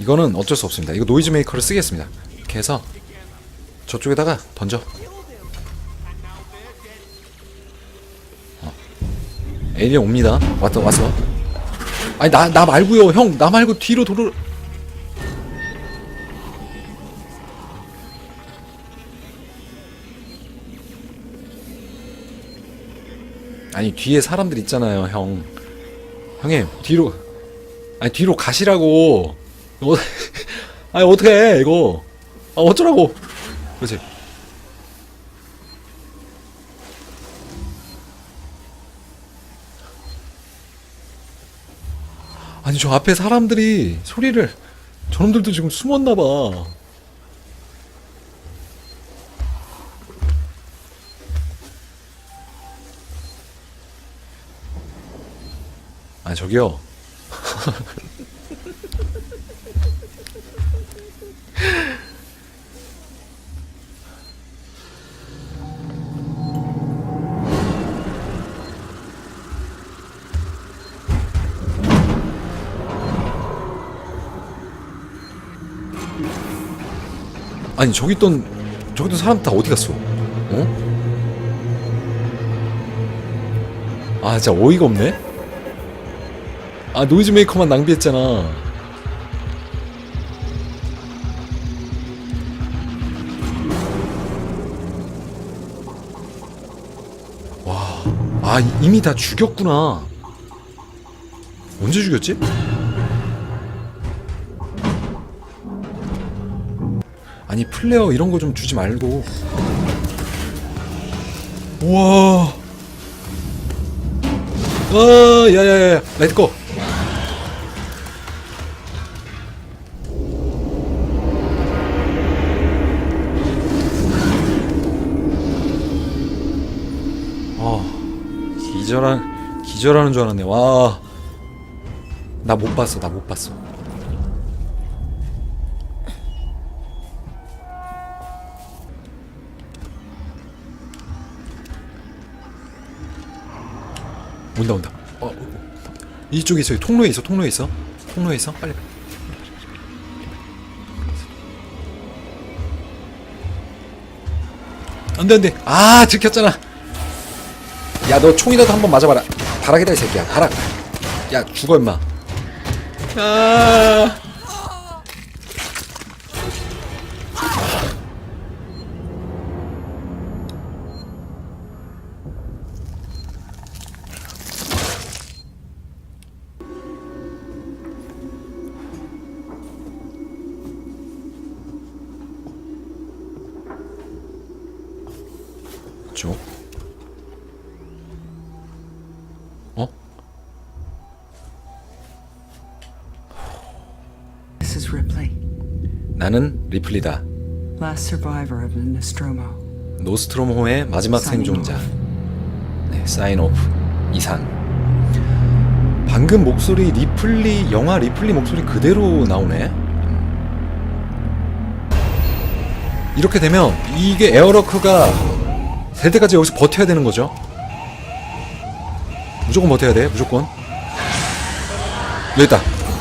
이거는 어쩔 수 없습니다. 이거 노이즈 메이커를 쓰겠습니다. 이렇게 해서 저쪽에다가 던져. 어. 에일리언 옵니다. 왔다 왔어. 아니 나 나 말고요, 형. 나 말고 뒤로 도로. 아니 뒤에 사람들 있잖아요, 형. 형님 뒤로. 아니 뒤로 가시라고. 어, 아니 어떻게 해 이거? 아 어쩌라고? 그렇지. 아니 저 앞에 사람들이 소리를 저놈들도 지금 숨었나 봐. 아 저기요. 아니 저기 있던 저기 있던 사람 다 어디 갔어? 어? 아 진짜 어이가 없네. 아 노이즈 메이커만 낭비했잖아. 와, 아 이미 다 죽였구나. 언제 죽였지? 아니 플레어 이런 거 좀 주지 말고. 우와. 아, 야야야, 레트 고. 아, 기절한 기절하는 줄 알았네. 와, 나 못 봤어, 나 못 봤어. 온다 온다. 어. 이쪽에 있어. 통로에 있어. 통로에 있어. 통로에 있어. 빨리. 안돼 안돼. 아 들켰잖아. 야 너 총이라도 한번 맞아봐라. 다락이다 이 새끼야. 다락. 야 죽어 임마. 아. 쪽. 어? This is Ripley, 나는 리플리다. last survivor of the Nostromo. 노스트롬호의 마지막 생존자. 네, 사인 오프 이상. 방금 목소리 리플리 영화 리플리 목소리 그대로 나오네. 음. 이렇게 되면 이게 에어로크가 될 때까지 여기서 버텨야 되는 거죠. 무조건 버텨야 돼, 무조건. 여기 있다.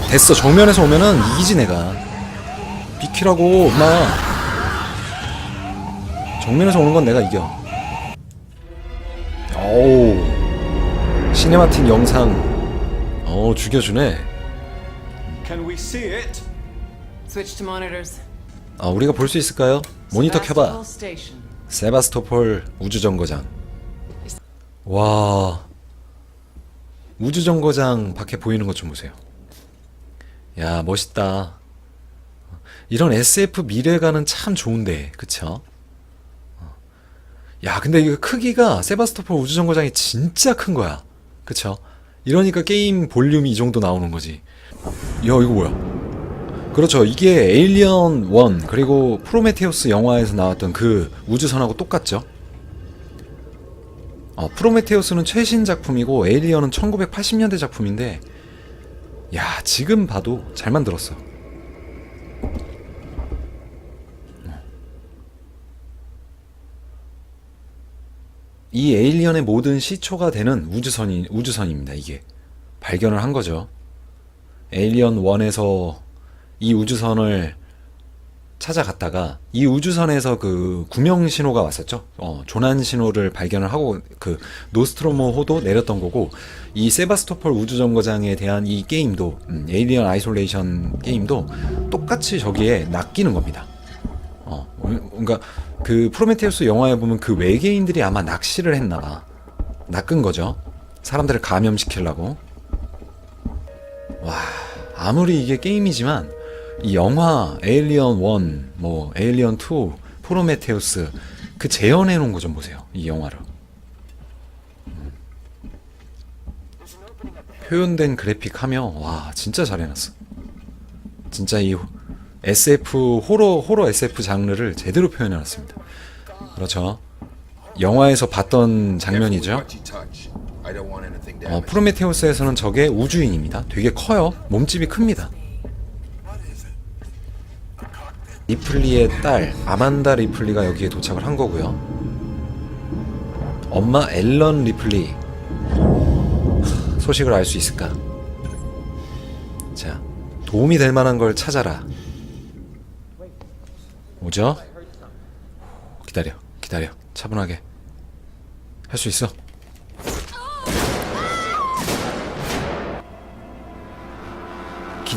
됐어. 정면에서 오면은 이기지 내가. 비키라고, 엄마. 정면에서 오는 건 내가 이겨. 어우. 시네마틱 영상. 어, 죽여주네. Can we see it? Switch to monitors. 아, 우리가 볼 수 있을까요? 모니터 켜봐. 세바스토폴 우주정거장. 와. 우주정거장 밖에 보이는 것 좀 보세요. 야, 멋있다. 이런 SF 미래가는 참 좋은데, 그쵸? 야, 근데 이거 크기가 세바스토폴 우주정거장이 진짜 큰 거야. 그쵸? 이러니까 게임 볼륨이 이 정도 나오는 거지. 야, 이거 뭐야? 그렇죠. 이게 에일리언 1 그리고 프로메테우스 영화에서 나왔던 그 우주선하고 똑같죠. 어, 프로메테우스는 최신 작품이고 에일리언은 1980년대 작품인데 야 지금 봐도 잘 만들었어. 이 에일리언의 모든 시초가 되는 우주선이 우주선입니다. 이게 발견을 한 거죠. 에일리언 1에서 이 우주선을 찾아갔다가 이 우주선에서 그 구명 신호가 왔었죠. 어, 조난 신호를 발견을 하고 그 노스트로모 호도 내렸던 거고 이 세바스토폴 우주정거장에 대한 이 게임도 음, 에이리언 아이솔레이션 게임도 똑같이 저기에 낚이는 겁니다. 어, 그러니까 그 프로메테우스 영화에 보면 그 외계인들이 아마 낚시를 했나 봐. 낚은 거죠. 사람들을 감염시키려고. 와, 아무리 이게 게임이지만 이 영화 에일리언 1, 뭐 에일리언 2, 프로메테우스 그 재현해 놓은 거 좀 보세요. 이 영화를. 음. 표현된 그래픽 하며 와, 진짜 잘 해놨어. 진짜 이 SF 호러 호러 SF 장르를 제대로 표현해 놨습니다. 그렇죠. 영화에서 봤던 장면이죠. 어. 프로메테우스에서는 저게 우주인입니다. 되게 커요. 몸집이 큽니다. 리플리의 딸 아만다 리플리가 여기에 도착을 한 거고요. 엄마 앨런 리플리 하, 소식을 알 수 있을까? 자, 도움이 될 만한 걸 찾아라. 뭐죠? 기다려, 기다려. 차분하게. 할 수 있어.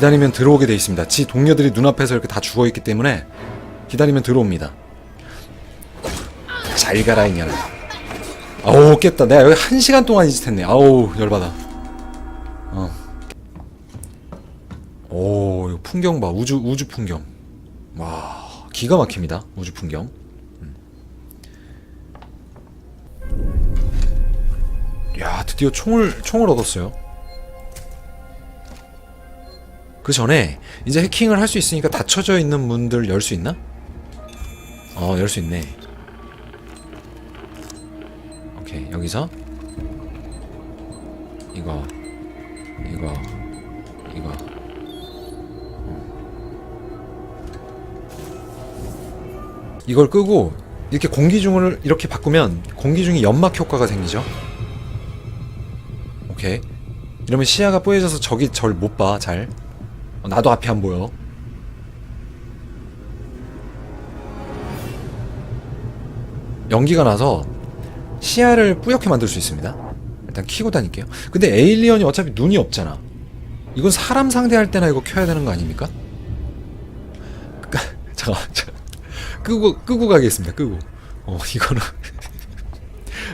기다리면 들어오게 돼 있습니다. 지 동료들이 눈앞에서 이렇게 다 죽어 있기 때문에 기다리면 들어옵니다. 잘 가라 이년아. 아우 깼다. 내가 여기 한 시간 동안 있을 아우 열받아. 어. 오 이거 풍경 봐. 우주 우주 풍경. 와 기가 막힙니다. 우주 풍경. 음. 야 드디어 총을 총을 얻었어요. 그 전에 이제 해킹을 할 수 있으니까 닫혀져 있는 문들 열 수 있나? 어, 열 수 있네. 오케이, 여기서 이거 이거 이거 음. 이걸 끄고 이렇게 공기 중을 이렇게 바꾸면 공기 중이 연막 효과가 생기죠. 오케이. 이러면 시야가 뽀얘져서 적이 절 못 봐, 잘. 어, 나도 앞이 안 보여. 연기가 나서 시야를 뿌옇게 만들 수 있습니다. 일단 키고 다닐게요. 근데 에일리언이 어차피 눈이 없잖아. 이건 사람 상대할 때나 이거 켜야 되는 거 아닙니까? 끄- 잠깐만, 잠깐. 끄고 끄고 가겠습니다. 끄고. 어 이거는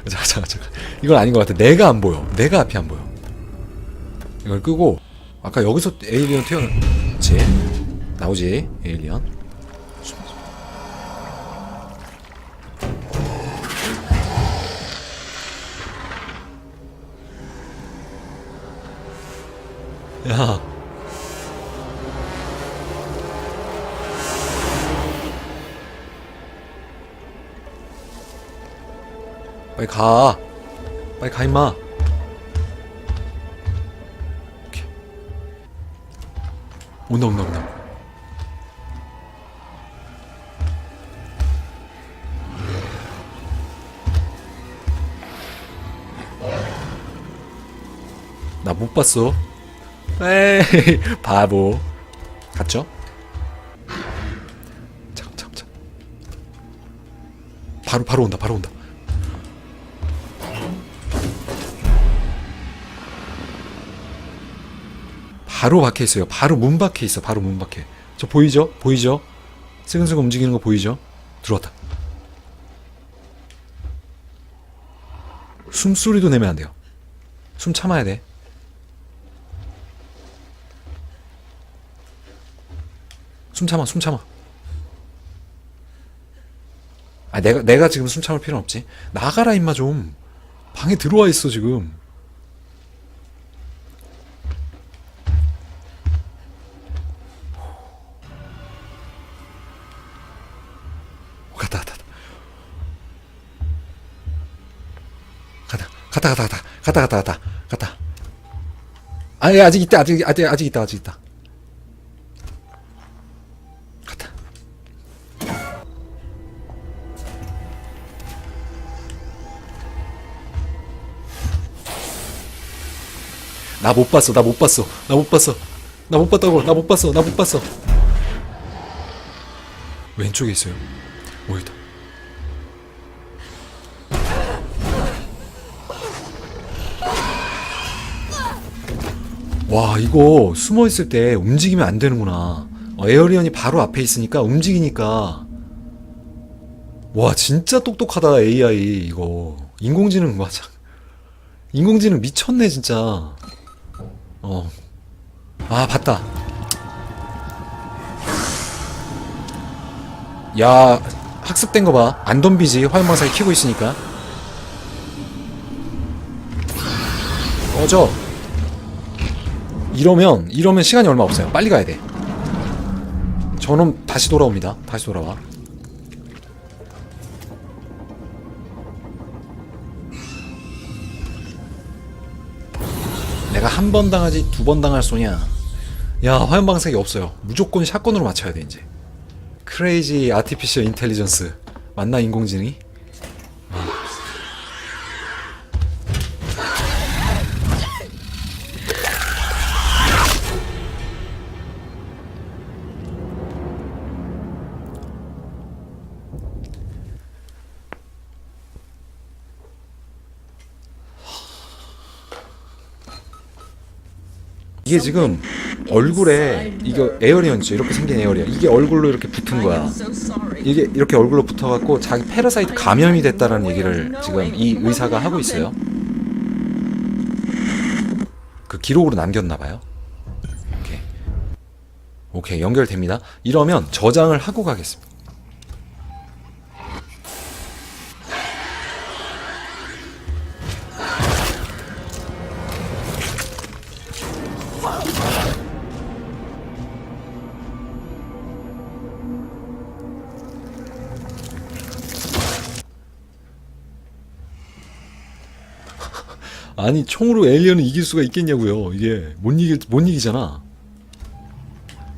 잠깐 잠깐 잠깐. 이건 아닌 것 같아. 내가 안 보여. 내가 앞이 안 보여. 이걸 끄고 아까 여기서 에일리언 태어났지? 나오지 에일리언. 야. 빨리 가. 빨리 가 임마 온다 온다 온다. 나 못 봤어. 에이 바보. 갔죠? 바로 바로 온다 바로 온다 바로 박혀 있어요. 바로 문 박혀 있어. 바로 문 박혀. 저 보이죠? 보이죠? 스근스근 움직이는 거 보이죠? 들어왔다. 숨소리도 내면 안 돼요. 숨 참아야 돼. 숨 참아, 숨 참아. 아, 내가, 내가 지금 숨 참을 필요는 없지. 나가라, 임마, 좀. 방에 들어와 있어, 지금. 갔다 갔다 갔다. 갔다 갔다 갔다. 갔다. 아니 아직 있다. 아직 아직 아직 있다. 아직 있다. 갔다. 나 못 봤어. 나 못 봤어. 나 못 봤어. 나 못 봤다고. 나 못 봤어. 나 못 봤어. 왼쪽에 있어요. 오이다 와 이거 숨어 있을 때 움직이면 안 되는구나. 어, 에어리언이 바로 앞에 있으니까 움직이니까. 와 진짜 똑똑하다 AI 이거 인공지능 맞아. 인공지능 미쳤네 진짜. 어. 아 봤다. 야 학습된 거 봐. 안 덤비지 화염방사기 키고 있으니까. 꺼져. 이러면 이러면 시간이 얼마 없어요. 빨리 가야 돼. 저놈 다시 돌아옵니다. 다시 돌아와. 내가 한 번 당하지 두 번 당할 소냐? 야 화염 방사기 없어요. 무조건 샷건으로 맞춰야 돼 이제. 크레이지 아티피셜 인텔리전스 맞나 인공지능이? 이게 지금 얼굴에 이거 에어리언이죠? 이렇게 생긴 에어리언. 이게 얼굴로 이렇게 붙은 거야. 이게 이렇게 얼굴로 붙어갖고 자기 패러사이트 감염이 됐다라는 얘기를 지금 이 의사가 하고 있어요. 그 기록으로 남겼나봐요. 오케이. 오케이. 연결됩니다. 이러면 저장을 하고 가겠습니다 아니 총으로 에일리언을 이길 수가 있겠냐고요. 이게 못 이길 못 이기잖아.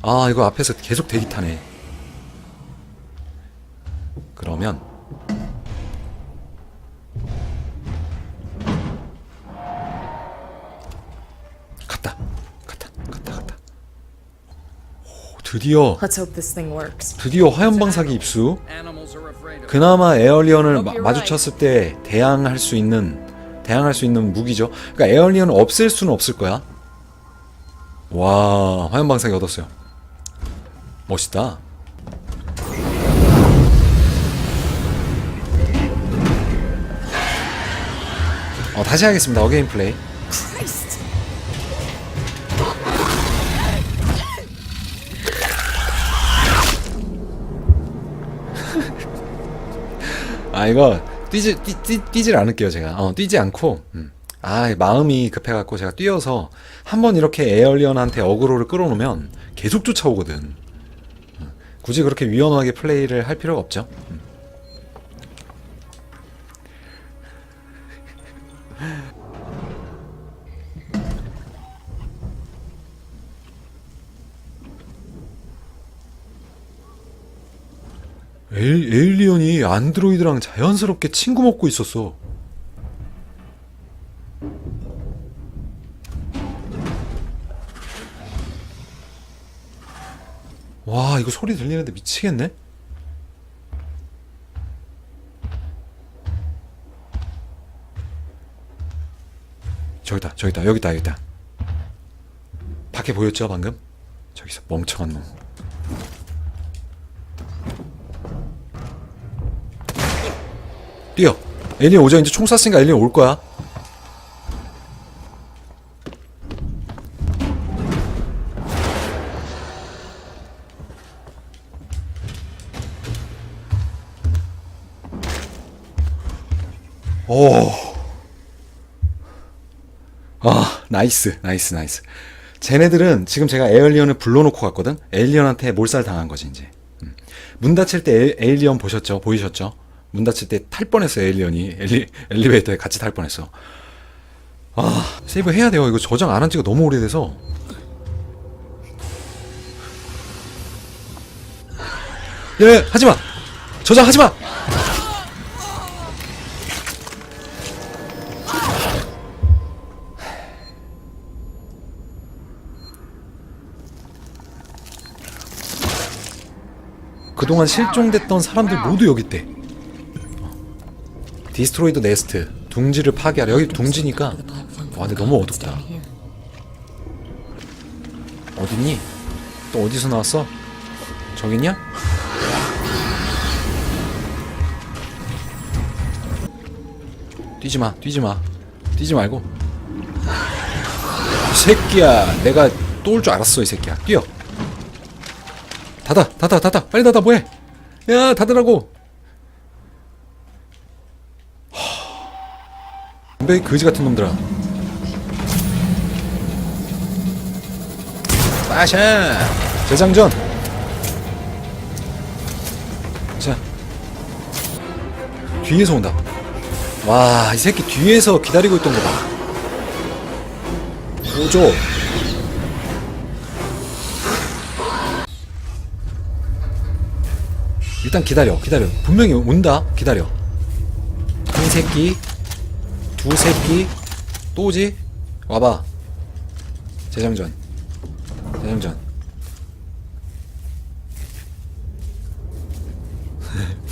아 이거 앞에서 계속 대기 타네. 그러면 갔다 갔다 갔다 갔다. 오, 드디어. 드디어 화염방사기 입수. 그나마 에어리언을 마, 마주쳤을 때 대항할 수 있는 대항할 수 있는 무기죠. 그러니까 에어리언을 없앨 수는 없을 거야. 와 화염방사기 얻었어요. 멋있다. 어, 다시 하겠습니다. 어게인 플레이. 아 이거 뛰지 뛰, 뛰, 뛰 질 않을게요 제가 어, 뛰지 않고 음. 아 마음이 급해갖고 제가 뛰어서 한번 이렇게 에어리언한테 어그로를 끌어놓으면 계속 쫓아오거든 음. 굳이 그렇게 위험하게 플레이를 할 필요가 없죠 음. 에일, 에일리언이 안드로이드랑 자연스럽게 친구 먹고 있었어. 와, 이거 소리 들리는데 미치겠네? 저기다, 저기다, 여기다, 여기다. 밖에 보였죠, 방금? 저기서 멍청한 놈. 뛰어. 엘리언 오자 이제 총 쐈으니까 엘리언 올 거야. 오. 아, 나이스, 나이스, 나이스. 쟤네들은 지금 제가 에일리언을 불러놓고 갔거든? 에일리언한테 몰살 당한 거지, 이제. 음. 문 닫힐 때 에- 에일리언 보셨죠? 보이셨죠? 문 닫힐 때 탈 뻔했어, 에일리언이. 엘리, 엘리베이터에 같이 탈 뻔했어. 아, 세이브 해야 돼요. 이거 저장 안 한 지가 너무 오래돼서. 예, 하지 마! 저장 하지 마! 그동안 그동안 실종됐던 사람들 모두 여기 있대. 디스트로이드 네스트 둥지를 파괴하라. 여기 둥지니까 와 근데 너무 어둡다. 어딨니? 또 어디서 나왔어? 저기 있냐? 뛰지 마, 뛰지 마, 뛰지 말고. 이 새끼야, 내가 또 올 줄 알았어, 이 새끼야. 뛰어. 닫아, 닫아, 닫아, 빨리 닫아, 뭐해? 야, 닫으라고. 왜 거지 같은 놈들아. 빠샤! 재장전! 자. 뒤에서 온다. 와, 이 새끼 뒤에서 기다리고 있던 거 봐. 오죠. 일단 기다려, 기다려. 분명히 온다. 기다려. 한 새끼, 두 새끼, 또 오지? 와봐. 재장전. 재장전.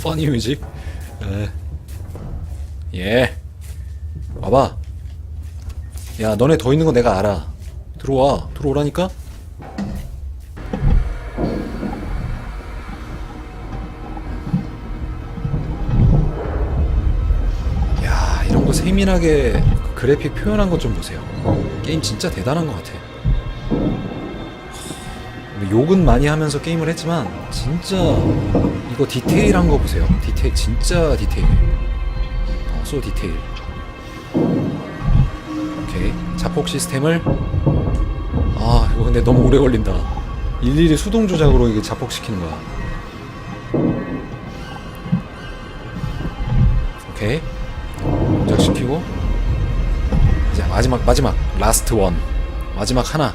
퍼니 뮤직. 에. 예. 와봐. 야, 너네 더 있는 거 내가 알아. 들어와. 들어오라니까? 세밀하게 그래픽 표현한 것 좀 보세요. 게임 진짜 대단한 것 같아. 뭐 욕은 많이 하면서 게임을 했지만 진짜 이거 디테일한 거 보세요. 디테일 진짜 디테일. 어, 소 디테일. 오케이 자폭 시스템을 아 이거 근데 너무 오래 걸린다. 일일이 수동 조작으로 이게 자폭시키는 거야. 오케이 마지막 마지막 라스트 원 마지막 하나.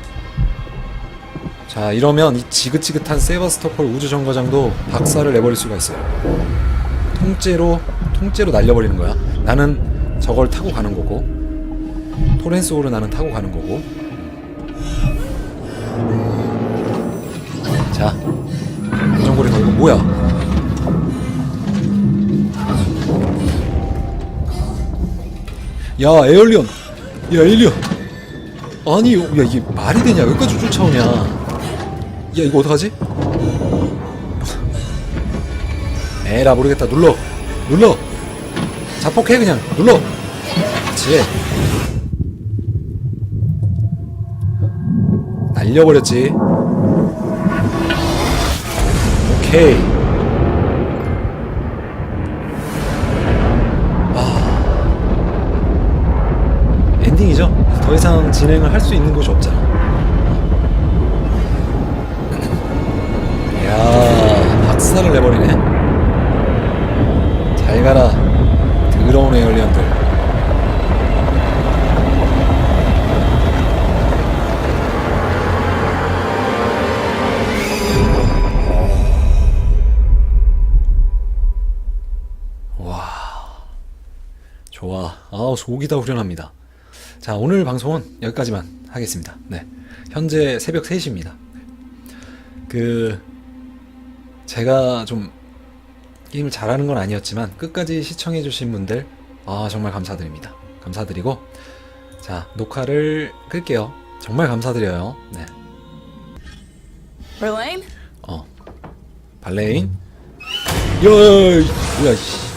자 이러면 이 지긋지긋한 세바스토폴 우주정거장도 박살을 내버릴 수가 있어요. 통째로 통째로 날려버리는 거야. 나는 저걸 타고 가는 거고 토렌스호를 나는 타고 가는 거고. 자 안전고리 걸고 뭐야? 야 에얼리언 야에 일리언 아니 야 이게 말이 되냐? 여기까지 쫓아오냐? 야 이거 어떡하지? 에라 모르겠다. 눌러. 눌러. 자폭해 그냥. 눌러. 그렇지. 날려버렸지. 오케이 더 이상 진행을 할 수 있는 곳이 없잖아. 이야, 박살을 내버리네. 잘 가라, 더러운 에얼리언들. 좋아. 아우, 속이 다 후련합니다. 자, 오늘 방송은 여기까지만 하겠습니다. 네. 현재 새벽 3시입니다. 그, 제가 좀 게임을 잘하는 건 아니었지만 끝까지 시청해주신 분들, 아, 정말 감사드립니다. 감사드리고, 자, 녹화를 끌게요. 정말 감사드려요. 네. Verlaine? 어. 발레인. 야, 야, 야, 뭐야, 씨.